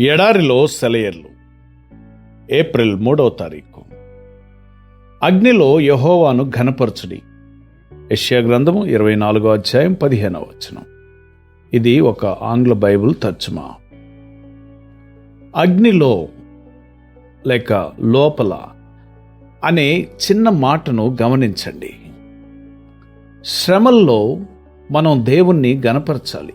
ఎడారిలో సెలయర్లు. ఏప్రిల్ మూడవ తారీఖు. అగ్నిలో యహోవాను ఘనపరచుడి. యష్యా గ్రంథము ఇరవై నాలుగో అధ్యాయం పదిహేనవ వచనం. ఇది ఒక ఆంగ్ల బైబిల్ తర్జుమా. అగ్నిలో లేక లోపల అనే చిన్న మాటను గమనించండి. శ్రమల్లో మనం దేవుణ్ణి గనపరచాలి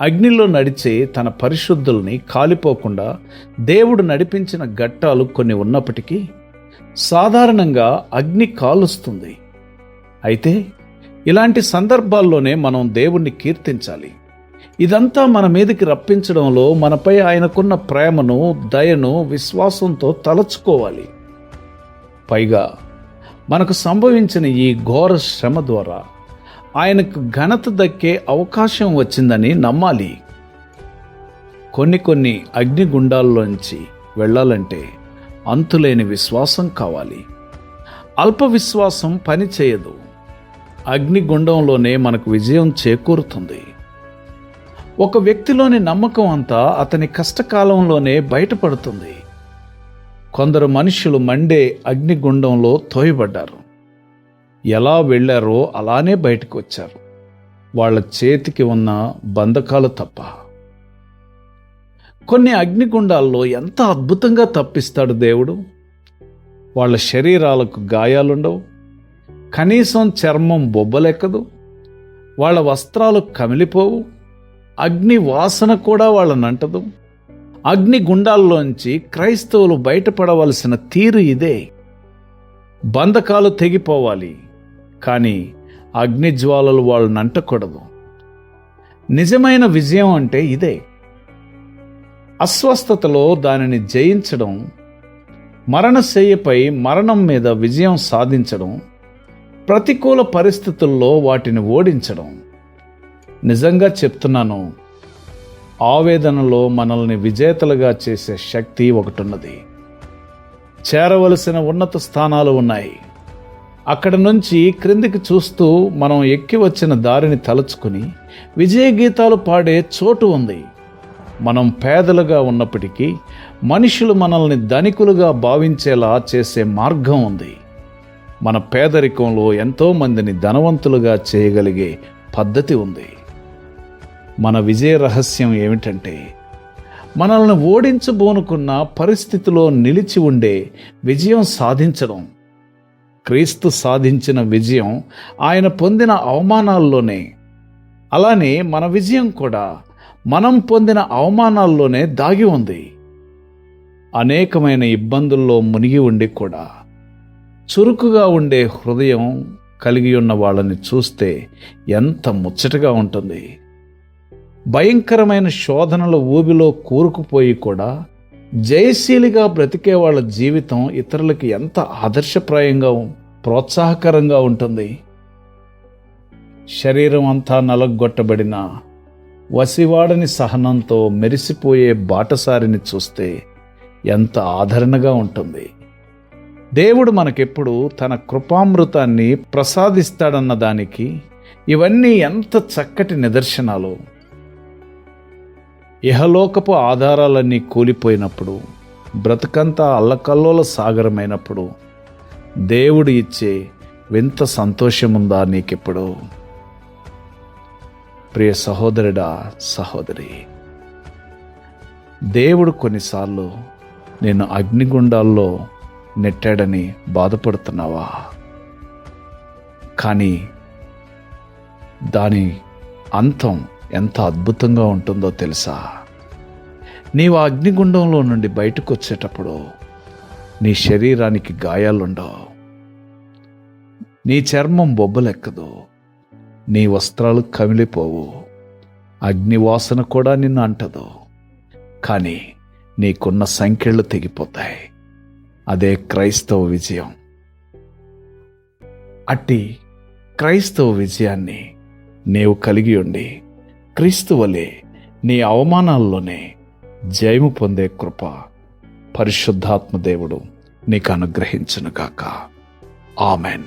అగ్నిలో నడిచే తన పరిశుద్ధుల్ని కాలిపోకుండా దేవుడు నడిపించిన ఘట్టాలు కొన్ని ఉన్నప్పటికీ సాధారణంగా అగ్ని కాలుస్తుంది. అయితే ఇలాంటి సందర్భాల్లోనే మనం దేవుణ్ణి కీర్తించాలి. ఇదంతా మన మీదకి రప్పించడంలో మనపై ఆయనకున్న ప్రేమను దయను విశ్వాసంతో తలచుకోవాలి. పైగా మనకు సంభవించిన ఈ ఘోర శ్రమ ద్వారా ఆయనకు ఘనత దక్కే అవకాశం వచ్చిందని నమ్మాలి. కొన్ని కొన్ని అగ్నిగుండాల్లోంచి వెళ్ళాలంటే అంతులేని విశ్వాసం కావాలి. అల్ప విశ్వాసం పని చేయదు. అగ్నిగుండంలోనే మనకు విజయం చేకూరుతుంది. ఒక వ్యక్తిలోని నమ్మకం అంతా అతని కష్టకాలంలోనే బయటపడుతుంది. కొందరు మనుషులు మండే అగ్నిగుండంలో తోయబడ్డారు. ఎలా వెళ్ళారో అలానే బయటకు వచ్చారు. వాళ్ళ చేతికి ఉన్న బంధకాలు తప్ప. కొన్ని అగ్నిగుండాల్లో ఎంత అద్భుతంగా తప్పిస్తాడు దేవుడు? వాళ్ళ శరీరాలకు గాయాలుండవు. కనీసం చర్మం బొబ్బలెక్కదు. వాళ్ళ వస్త్రాలు కమిలిపోవు. అగ్ని వాసన కూడా వాళ్ళనంటదు. అగ్ని గుండాల్లోంచి క్రైస్తవులు బయటపడవలసిన తీరు ఇదే. బంధకాలు తెగిపోవాలి. కానీ అగ్నిజ్వాలలు వాళ్ళని అంటకూడదు. నిజమైన విజయం అంటే ఇదే. అస్వస్థతలో దానిని జయించడం మరణశయ్యపై మరణం మీద విజయం సాధించడం ప్రతికూల పరిస్థితుల్లో వాటిని ఓడించడం. నిజంగా చెప్తున్నాను ఆవేదనలో మనల్ని విజేతలుగా చేసే శక్తి ఒకటున్నది. చేరవలసిన ఉన్నత స్థానాలు ఉన్నాయి. అక్కడ నుంచి క్రిందికి చూస్తూ మనం ఎక్కి వచ్చిన దారిని తలుచుకుని విజయ గీతాలు పాడే చోటు ఉంది. మనం పేదలుగా ఉన్నప్పటికీ మనుషులు మనల్ని ధనికులుగా భావించేలా చేసే మార్గం ఉంది. మన పేదరికంలో ఎంతోమందిని ధనవంతులుగా చేయగలిగే పద్ధతి ఉంది. మన విజయ రహస్యం ఏమిటంటే మనల్ని ఓడించబోనుకున్న పరిస్థితిలో నిలిచి ఉండే విజయం సాధించడం. క్రీస్తు సాధించిన విజయం ఆయన పొందిన అవమానాల్లోనే. అలానే మన విజయం కూడా మనం పొందిన అవమానాల్లోనే దాగి ఉంది. అనేకమైన ఇబ్బందుల్లో మునిగి ఉండి కూడా చురుకుగా ఉండే హృదయం కలిగి ఉన్న వాళ్ళని చూస్తే ఎంత ముచ్చటగా ఉంటుంది. భయంకరమైన శోధనల ఊబిలో కూరుకుపోయి కూడా జయశీలిగా బ్రతికే వాళ్ళ జీవితం ఇతరులకి ఎంత ఆదర్శప్రాయంగా ప్రోత్సాహకరంగా ఉంటుంది. శరీరం అంతా నలగొట్టబడిన వసివాడని సహనంతో మెరిసిపోయే బాటసారిని చూస్తే ఎంత ఆదరణగా ఉంటుంది. దేవుడు మనకెప్పుడు తన కృపామృతాన్ని ప్రసాదిస్తాడన్న దానికి ఇవన్నీ ఎంత చక్కటి నిదర్శనాలు. ఇహలోకపు ఆధారాలన్నీ కూలిపోయినప్పుడు బ్రతుకంతా అల్లకల్లోల సాగరమైనప్పుడు దేవుడు ఇచ్చే వింత సంతోషముందా నీకెప్పుడు? ప్రియ సహోదరుడా సహోదరి దేవుడు కొన్నిసార్లు నేను అగ్నిగుండాల్లో నెట్టాడని బాధపడుతున్నావా? కానీ దాని అంతం ఎంత అద్భుతంగా ఉంటుందో తెలుసా? నీవు ఆ అగ్నిగుండంలో నుండి బయటకు వచ్చేటప్పుడు నీ శరీరానికి గాయాలుండవు. నీ చర్మం బొబ్బలెక్కదు. నీ వస్త్రాలు కమిలిపోవు. అగ్నివాసన కూడా నిన్ను అంటదు. కానీ నీకున్న సంఖ్యలు తెగిపోతాయి. అదే క్రైస్తవ విజయం. అట్టి క్రైస్తవ విజయాన్ని నీవు కలిగి ఉండి క్రీస్తు వలె నీ అవమానాల్లోనే జయము పొందే కృప పరిశుద్ధాత్మ దేవుడు నీకు అనుగ్రహించునుగాక ఆమెన్.